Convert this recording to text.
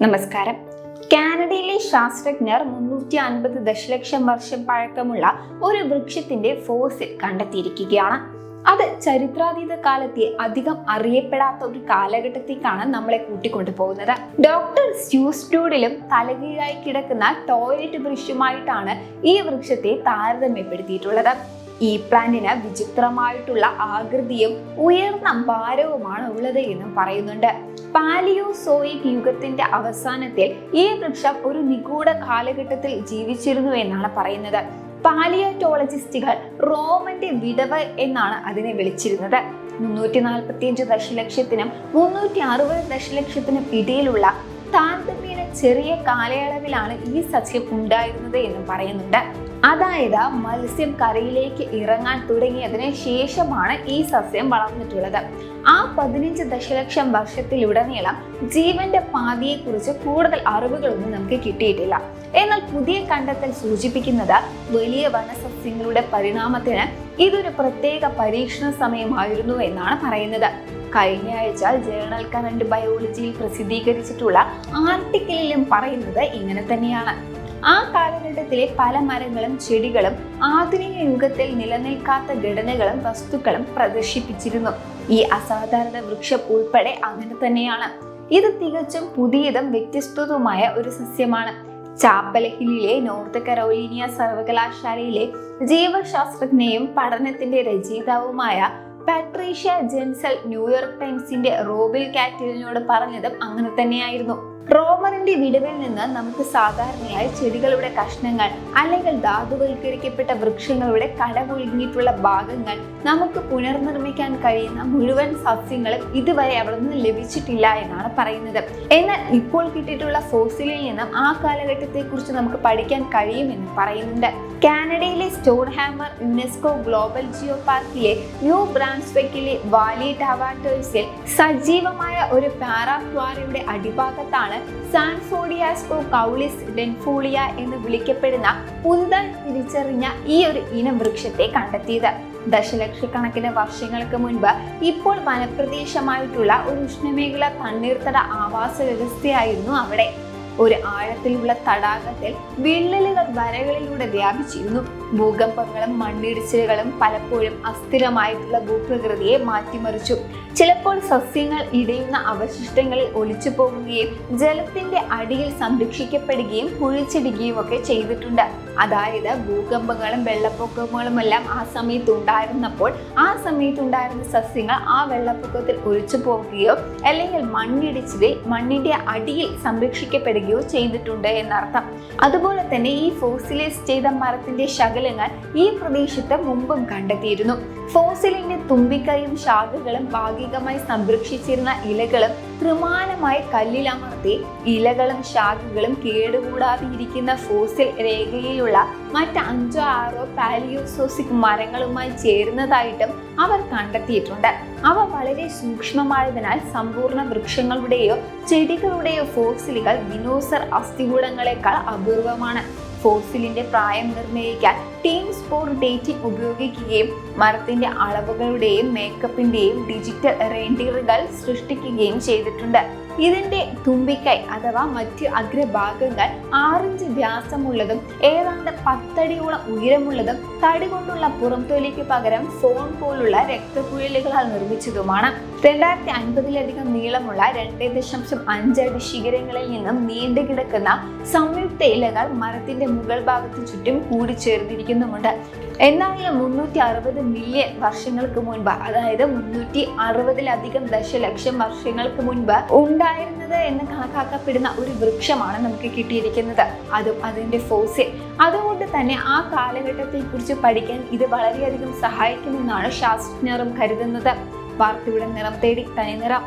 നമസ്കാരം. കാനഡയിലെ ശാസ്ത്രജ്ഞർ മുന്നൂറ്റി അൻപത് ദശലക്ഷം വർഷം പഴക്കമുള്ള ഒരു വൃക്ഷത്തിന്റെ ഫോസിൽ കണ്ടെത്തിയിരിക്കുകയാണ്. അത് ചരിത്രാതീത കാലത്തെ അധികം അറിയപ്പെടാത്ത ഒരു കാലഘട്ടത്തേക്കാണ് നമ്മളെ കൂട്ടിക്കൊണ്ടുപോകുന്നത്. ഡോക്ടർ സ്യൂസ്റ്റൂഡിലും തലകീഴായി കിടക്കുന്ന ടോയ്ലറ്റ് വൃക്ഷമായിട്ടാണ് ഈ വൃക്ഷത്തെ താരതമ്യപ്പെടുത്തിയിട്ടുള്ളത്. ഈ പ്ലാന്റിന് വിചിത്രമായിട്ടുള്ള ആകൃതിയും ഉയർന്ന ഭാരവുമാണ് ഉള്ളത് എന്നും പറയുന്നുണ്ട്. പാലിയോസോയിക് യുഗത്തിന്റെ അവസാനത്തിൽ ഈ വൃക്ഷം ഒരു നിഗൂഢ കാലഘട്ടത്തിൽ ജീവിച്ചിരുന്നു എന്നാണ് പറയുന്നത്. പാലിയോട്ടോളജിസ്റ്റുകൾ റോമന്റെ വിടവ് എന്നാണ് അതിനെ വിളിച്ചിരുന്നത്. മുന്നൂറ്റി നാൽപ്പത്തിയഞ്ച് ദശലക്ഷത്തിനും മുന്നൂറ്റി അറുപത് ദശലക്ഷത്തിനും ഇടയിലുള്ള താരതമ്യേന ചെറിയ കാലയളവിലാണ് ഈ സസ്യം ഉണ്ടായിരുന്നത് എന്നും പറയുന്നുണ്ട്. അതായത് മത്സ്യം കരയിലേക്ക് ഇറങ്ങാൻ തുടങ്ങിയതിന് ശേഷമാണ് ഈ സസ്യം വളർന്നിട്ടുള്ളത്. ആ പതിനഞ്ച് ദശലക്ഷം വർഷത്തിലുടനീളം ജീവന്റെ പാതിയെക്കുറിച്ച് കൂടുതൽ അറിവുകളൊന്നും നമുക്ക് കിട്ടിയിട്ടില്ല. എന്നാൽ പുതിയ കണ്ടെത്തൽ സൂചിപ്പിക്കുന്നത് വലിയ വനസസ്യങ്ങളുടെ പരിണാമത്തിന് ഇതൊരു പ്രത്യേക പരീക്ഷണ സമയമായിരുന്നു എന്നാണ് പറയുന്നത്. കഴിഞ്ഞ ആഴ്ച ജേണൽ കറണ്ട് ബയോളജിയിൽ പ്രസിദ്ധീകരിച്ചിട്ടുള്ള ആർട്ടിക്കിളിലും പറയുന്നത് ഇങ്ങനെ തന്നെയാണ്. ആ കാലഘട്ടത്തിലെ പല മരങ്ങളും ചെടികളും ആധുനിക യുഗത്തിൽ നിലനിൽക്കാത്ത ഘടനകളും വസ്തുക്കളും പ്രദർശിപ്പിച്ചിരുന്നു. ഈ അസാധാരണ വൃക്ഷം ഉൾപ്പെടെ അങ്ങനെ തന്നെയാണ്. ഇത് തികച്ചും പുതിയതും വ്യത്യസ്തവുമായ ഒരു സസ്യമാണ്. ചാപ്പൽ ഹില്ലിലെ നോർത്ത് കരോലിനിയ സർവകലാശാലയിലെ ജീവശാസ്ത്രജ്ഞയും പഠനത്തിന്റെ രചയിതാവുമായ പാട്രീഷ്യ ജെൻസൽ ന്യൂയോർക്ക് ടൈംസിന്റെ റോബിൽ കാറ്റലിനോട് പറഞ്ഞതും അങ്ങനെ തന്നെയായിരുന്നു. റോമറിന്റെ വിടവിൽ നിന്ന് നമുക്ക് സാധാരണയായി ചെടികളുടെ കഷ്ണങ്ങൾ അല്ലെങ്കിൽ ധാതുവൽക്കരിക്കപ്പെട്ട വൃക്ഷങ്ങളുടെ കടപൊഴുങ്ങിയിട്ടുള്ള ഭാഗങ്ങൾ നമുക്ക് പുനർനിർമ്മിക്കാൻ കഴിയുന്ന മുഴുവൻ സസ്യങ്ങളും ഇതുവരെ അവിടെ നിന്ന് ലഭിച്ചിട്ടില്ല എന്നാണ് പറയുന്നത്. എന്നാൽ ഇപ്പോൾ കിട്ടിയിട്ടുള്ള ഫോസിലിൽ നിന്നും ആ കാലഘട്ടത്തെ കുറിച്ച് നമുക്ക് പഠിക്കാൻ കഴിയുമെന്ന് പറയുന്നുണ്ട്. കാനഡയിലെ stone hammer UNESCO global Jio പാർക്കിലെ ന്യൂ ബ്രാൻസ്വെക്കിലെ വാലി ടാവാട്ടേഴ്സിൽ സജീവമായ ഒരു പാറാക്വാറിയുടെ അടിഭാഗത്താണ് സാൻഫോഡിയാസ്കോ കൗളിസ് ഡെൻഫോളിയ എന്ന് വിളിക്കപ്പെടുന്ന പുതുതായി തിരിച്ചറിഞ്ഞ ഈ ഒരു ഇനം വൃക്ഷത്തെ കണ്ടെത്തിയത്. ദശലക്ഷക്കണക്കിന് വർഷങ്ങൾക്ക് മുൻപ് ഇപ്പോൾ വനപ്രദേശമായിട്ടുള്ള ഒരു ഉഷ്ണമേഖല തണ്ണീർത്തട ആവാസ വ്യവസ്ഥയായിരുന്നു അവിടെ. ഒരു ആഴത്തിലുള്ള തടാകത്തിൽ വിള്ളലുകൾ വരകളിലൂടെ വ്യാപിച്ചിരുന്നു. ഭൂകമ്പങ്ങളും മണ്ണിടിച്ചിലുകളും പലപ്പോഴും അസ്ഥിരമായിട്ടുള്ള ഭൂപ്രകൃതിയെ മാറ്റിമറിച്ചു. ചിലപ്പോൾ സസ്യങ്ങൾ ഇടയുന്ന അവശിഷ്ടങ്ങളിൽ ഒലിച്ചു പോകുകയും ജലത്തിന്റെ അടിയിൽ സംരക്ഷിക്കപ്പെടുകയും കുഴിച്ചിടുകയും ഒക്കെ ചെയ്തിട്ടുണ്ട്. അതായത് ഭൂകമ്പങ്ങളും വെള്ളപ്പൊക്കങ്ങളും എല്ലാം ആ സമയത്ത് ഉണ്ടായിരുന്നപ്പോൾ ആ സമയത്ത് ഉണ്ടായിരുന്ന സസ്യങ്ങൾ ആ വെള്ളപ്പൊക്കത്തിൽ ഒലിച്ചു പോകുകയോ അല്ലെങ്കിൽ മണ്ണിടിച്ചിലിൽ മണ്ണിന്റെ അടിയിൽ സംരക്ഷിക്കപ്പെടുകയോ ചെയ്തിട്ടുണ്ട് എന്നർത്ഥം. അതുപോലെ തന്നെ ഈ ഫോസിലൈസ് ചെയ്ത മരത്തിന്റെ ശകലങ്ങൾ ഈ പ്രദേശത്ത് മുമ്പും കണ്ടെത്തിയിരുന്നു. ഫോസിലിന്റെ തുമ്പിക്കൈയും ശാഖകളും ഭാഗികമായി സംരക്ഷിച്ചിരുന്ന ഇലകളും ത്രിമാനമായി കല്ലിലമർത്തി ഇലകളും ശാഖകളും കേടുകൂടാതെ ഇരിക്കുന്ന ഫോസിൽ രേഖയിലുള്ള മറ്റ് അഞ്ചോ ആറോ പാലിയോസോസിക് മരങ്ങളുമായി ചേരുന്നതായിട്ടും അവർ കണ്ടെത്തിയിട്ടുണ്ട്. അവ വളരെ സൂക്ഷ്മമായതിനാൽ സമ്പൂർണ വൃക്ഷങ്ങളുടെയോ ചെടികളുടെയോ ഫോസിലുകൾ ദിനോസർ അസ്ഥികൂടങ്ങളെക്കാൾ അപൂർവമാണ്. ഫോസിലിന്റെ പ്രായം നിർണയിക്കാൻ ടീം സ്പോർ ഡേറ്റിംഗ് ഉപയോഗിക്കുകയും മരത്തിന്റെ അളവുകളുടെയും മേക്കപ്പിന്റെയും ഡിജിറ്റൽ റെയിൻഡിയറുകൾ സൃഷ്ടിക്കുകയും ചെയ്തിട്ടുണ്ട്. ഇതിന്റെ തുമ്പിക്കൈ അഥവാ മറ്റ് അഗ്രഭാഗങ്ങൾ ആറിഞ്ച് വ്യാസമുള്ളതും ഏതാണ്ട് പത്തടിയോളം ഉയരമുള്ളതും തടി കൊണ്ടുള്ള പുറംതൊലിക്ക് പകരം ഫോൺ പോലുള്ള രക്തക്കുഴലുകളാൽ നിർമ്മിച്ചതുമാണ്. രണ്ടായിരത്തി അൻപതിലധികം നീളമുള്ള രണ്ട് ദശാംശം അഞ്ചടി ശിഖരങ്ങളിൽ നിന്നും നീണ്ടു കിടക്കുന്ന സംയുക്ത ഇലകൾ മരത്തിന്റെ മുകൾ ഭാഗത്ത് ചുറ്റും കൂടിച്ചേർന്നിരിക്കുന്നുമുണ്ട്. എന്നാലും മുന്നൂറ്റി അറുപത് മില്യൺ വർഷങ്ങൾക്ക് മുൻപ് അതായത് മുന്നൂറ്റി അറുപതിലധികം ദശലക്ഷം വർഷങ്ങൾക്ക് മുൻപ് ഉണ്ടായിരുന്നത് എന്ന് കണക്കാക്കപ്പെടുന്ന ഒരു വൃക്ഷമാണ് നമുക്ക് കിട്ടിയിരിക്കുന്നത്. അതും അതിന്റെ ഫോസിൽ അതുകൊണ്ട് തന്നെ ആ കാലഘട്ടത്തെ കുറിച്ച് പഠിക്കാൻ ഇത് വളരെയധികം സഹായിക്കുമെന്നാണ് ശാസ്ത്രജ്ഞരും കരുതുന്നത്. വാർത്തയുടെ നിറം തേടി തനി നിറം.